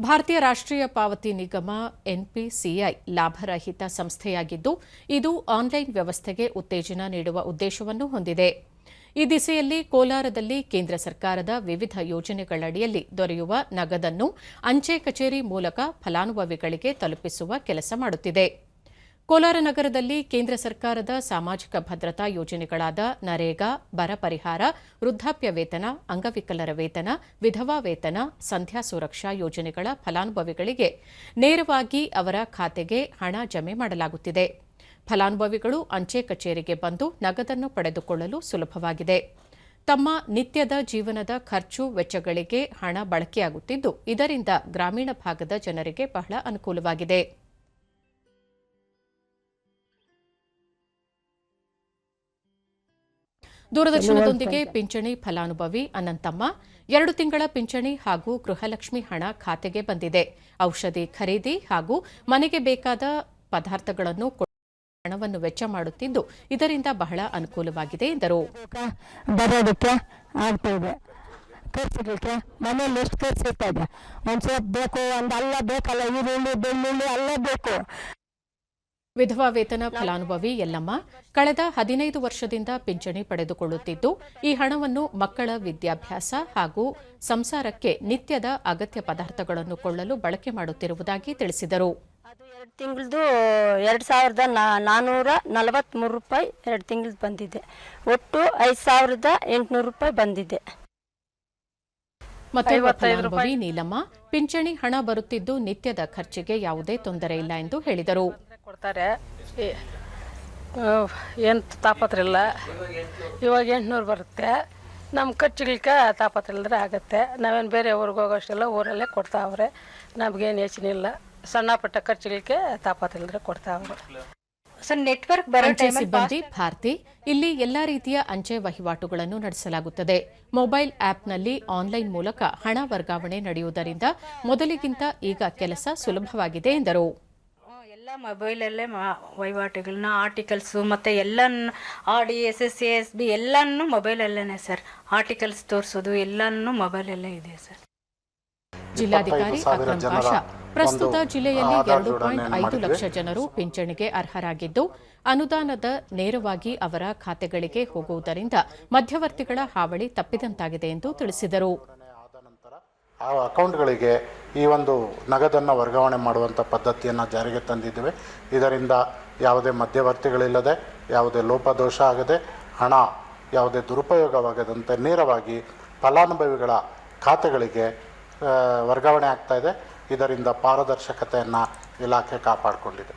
ಭಾರತೀಯ ರಾಷ್ಟ್ರೀಯ ಪಾವತಿ ನಿಗಮ, ಎನ್ಪಿಸಿಐ, ಲಾಭರಹಿತ ಸಂಸ್ಥೆಯಾಗಿದ್ದು, ಇದು ಆನ್ಲೈನ್ ವ್ಯವಸ್ಥೆಗೆ ಉತ್ತೇಜನ ನೀಡುವ ಉದ್ದೇಶವನ್ನು ಹೊಂದಿದೆ. ಈ ದಿಸೆಯಲ್ಲಿ ಕೋಲಾರದಲ್ಲಿ ಕೇಂದ್ರ ಸರ್ಕಾರದ ವಿವಿಧ ಯೋಜನೆಗಳಡಿಯಲ್ಲಿ ದೊರೆಯುವ ನಗದನ್ನು ಅಂಚೆ ಕಚೇರಿ ಮೂಲಕ ಫಲಾನುಭವಿಗಳಿಗೆ ತಲುಪಿಸುವ ಕೆಲಸ ಮಾಡುತ್ತಿದೆ. ಕೋಲಾರ ನಗರದಲ್ಲಿ ಕೇಂದ್ರ ಸರ್ಕಾರದ ಸಾಮಾಜಿಕ ಭದ್ರತಾ ಯೋಜನೆಗಳಾದ ನರೇಗಾ, ಬರ ಪರಿಹಾರ, ವೃದ್ಧಾಪ್ಯ ವೇತನ, ಅಂಗವಿಕಲರ ವೇತನ, ವಿಧವಾ ವೇತನ, ಸಂಧ್ಯಾ ಸುರಕ್ಷಾ ಯೋಜನೆಗಳ ಫಲಾನುಭವಿಗಳಿಗೆ ನೇರವಾಗಿ ಅವರ ಖಾತೆಗೆ ಹಣ ಜಮೆ ಮಾಡಲಾಗುತ್ತಿದೆ. ಫಲಾನುಭವಿಗಳು ಅಂಚೆ ಕಚೇರಿಗೆ ಬಂದು ನಗದನ್ನು ಪಡೆದುಕೊಳ್ಳಲು ಸುಲಭವಾಗಿದೆ. ತಮ್ಮ ನಿತ್ಯದ ಜೀವನದ ಖರ್ಚು ವೆಚ್ಚಗಳಿಗೆ ಹಣ ಬಳಕೆಯಾಗುತ್ತಿದ್ದು, ಇದರಿಂದ ಗ್ರಾಮೀಣ ಭಾಗದ ಜನರಿಗೆ ಬಹಳ ಅನುಕೂಲವಾಗಿದೆ. ದೂರದರ್ಶನದೊಂದಿಗೆ ಪಿಂಚಣಿ ಫಲಾನುಭವಿ ಅನಂತಮ್ಮ ಎರಡು ತಿಂಗಳ ಪಿಂಚಣಿ ಹಾಗೂ ಗೃಹಲಕ್ಷ್ಮಿ ಹಣ ಖಾತೆಗೆ ಬಂದಿದೆ. ಔಷಧಿ ಖರೀದಿ ಹಾಗೂ ಮನೆಗೆ ಬೇಕಾದ ಪದಾರ್ಥಗಳನ್ನು ಹಣವನ್ನು ವೆಚ್ಚ ಮಾಡುತ್ತಿದ್ದು ಇದರಿಂದ ಬಹಳ ಅನುಕೂಲವಾಗಿದೆ ಎಂದರು. ಬರೋದಕ್ಕೆ ಆಗ್ತಾ ಇದೆ. ಖರ್ಚುಗಳಿಗೆ ಮನೇಲಿ ಎಷ್ಟು ಖರ್ಚು ಇರ್ತಾ ಇದೆ ಒಂದು ಸೋಪ್ ಬೇಕು ಒಂದು ಅಲ್ಲ ಬೇಕಲ್ಲ ಈರುಳ್ಳಿ ಬೆಳ್ಳುಳ್ಳಿ ಅಲ್ಲ ಬೇಕು. ವಿಧವಾ ವೇತನ ಫಲಾನುಭವಿ ಯಲ್ಲಮ್ಮ ಕಳೆದ ಹದಿನೈದು ವರ್ಷದಿಂದ ಪಿಂಚಣಿ ಪಡೆದುಕೊಳ್ಳುತ್ತಿದ್ದು ಈ ಹಣವನ್ನು ಮಕ್ಕಳ ವಿದ್ಯಾಭ್ಯಾಸ ಹಾಗೂ ಸಂಸಾರಕ್ಕೆ ನಿತ್ಯದ ಅಗತ್ಯ ಪದಾರ್ಥಗಳನ್ನು ಕೊಳ್ಳಲು ಬಳಕೆ ಮಾಡುತ್ತಿರುವುದಾಗಿ ತಿಳಿಸಿದರು. ಎರಡು ತಿಂಗಳದು ಎರಡು ಸಾವಿರದ ನಾನ್ನೂರ ನಲವತ್ತ್ಮೂರು ರೂಪಾಯಿ ಎರಡು ತಿಂಗಳದ್ದು ಬಂದಿದೆ. ಒಟ್ಟು ಐದು ಸಾವಿರದ ಎಂಟುನೂರು ರೂಪಾಯಿ ಬಂದಿದೆ. ಮತ್ತೊಬ್ಬ ಫಲಾನುಭವಿ ನೀಲಮ್ಮ ಪಿಂಚಣಿ ಹಣ ಬರುತ್ತಿದ್ದು ನಿತ್ಯದ ಖರ್ಚಿಗೆ ಯಾವುದೇ ತೊಂದರೆ ಇಲ್ಲ ಎಂದು ಹೇಳಿದರು. ಕೊಡ್ತಾರೆ. ಏನು ತಾಪತ್ರ ಇಲ್ಲ. ಇವಾಗ ಎಂಟುನೂರು ಬರುತ್ತೆ. ನಮ್ಮ ಖರ್ಚುಗಳಿಗೆ ತಾಪತ್ರ ಇಲ್ಲದ್ರೆ ಆಗುತ್ತೆ. ನಾವೇನು ಬೇರೆ ಊರಿಗೆ ಹೋಗೋಷ್ಟೆಲ್ಲ ಊರಲ್ಲೇ ಕೊಡ್ತಾವ್ರೆ ನಮಗೇನು ಇಲ್ಲ. ಸಣ್ಣ ಪುಟ್ಟ ಖರ್ಚುಗಳಿಗೆ ತಾಪತ್ರ ಇಲ್ಲದ್ರೆ ಕೊಡ್ತಾವ್ರೆ ಸರ್ ನೆಟ್ವರ್ಕ್ ಬರೋ ಅಂಚೆ ಸಿಬ್ಬಂದಿ ಭಾರತಿ ಇಲ್ಲಿ ಎಲ್ಲಾ ರೀತಿಯ ಅಂಚೆ ವಹಿವಾಟುಗಳನ್ನು ನಡೆಸಲಾಗುತ್ತದೆ. ಮೊಬೈಲ್ ಆಪ್ನಲ್ಲಿ ಆನ್ಲೈನ್ ಮೂಲಕ ಹಣ ವರ್ಗಾವಣೆ ನಡೆಯುವುದರಿಂದ ಮೊದಲಿಗಿಂತ ಈಗ ಕೆಲಸ ಸುಲಭವಾಗಿದೆ ಎಂದರು. ಮೊಬೈಲಲ್ಲೇ ಮಾ ವಹಿವಾಟುಗಳನ್ನ ಆರ್ಟಿಕಲ್ಸು ಮತ್ತು ಎಲ್ಲ R D S S C S B ಎಲ್ಲನೂ ಮೊಬೈಲಲ್ಲೇ ಸರ್ ಆರ್ಟಿಕಲ್ಸ್ ತೋರಿಸೋದು ಎಲ್ಲನೂ ಮೊಬೈಲಲ್ಲೇ ಇದೆ ಸರ್ ಜಿಲ್ಲಾಧಿಕಾರಿ ಅಕ್ರಮ್ ಪಾಷಾ ಪ್ರಸ್ತುತ ಜಿಲ್ಲೆಯಲ್ಲಿ ಎರಡು ಪಾಯಿಂಟ್ ಐದು ಲಕ್ಷ ಜನರು ಪಿಂಚಣಿಗೆ ಅರ್ಹರಾಗಿದ್ದು ಅನುದಾನದ ನೇರವಾಗಿ ಅವರ ಖಾತೆಗಳಿಗೆ ಹೋಗುವುದರಿಂದ ಮಧ್ಯವರ್ತಿಗಳ ಹಾವಳಿ ತಪ್ಪಿದಂತಾಗಿದೆ ಎಂದು ತಿಳಿಸಿದರು. ಆ ಅಕೌಂಟ್ಗಳಿಗೆ ಈ ಒಂದು ನಗದನ್ನು ವರ್ಗಾವಣೆ ಮಾಡುವಂಥ ಪದ್ಧತಿಯನ್ನು ಜಾರಿಗೆ ತಂದಿದ್ದೇವೆ. ಇದರಿಂದ ಯಾವುದೇ ಮಧ್ಯವರ್ತಿಗಳಿಲ್ಲದೆ, ಯಾವುದೇ ಲೋಪದೋಷ ಆಗದೆ, ಹಣ ಯಾವುದೇ ದುರುಪಯೋಗವಾಗದಂತೆ ನೇರವಾಗಿ ಫಲಾನುಭವಿಗಳ ಖಾತೆಗಳಿಗೆ ವರ್ಗಾವಣೆ ಆಗ್ತಾ ಇದೆ. ಇದರಿಂದ ಪಾರದರ್ಶಕತೆಯನ್ನು ಇಲಾಖೆ ಕಾಪಾಡಿಕೊಂಡಿದೆ.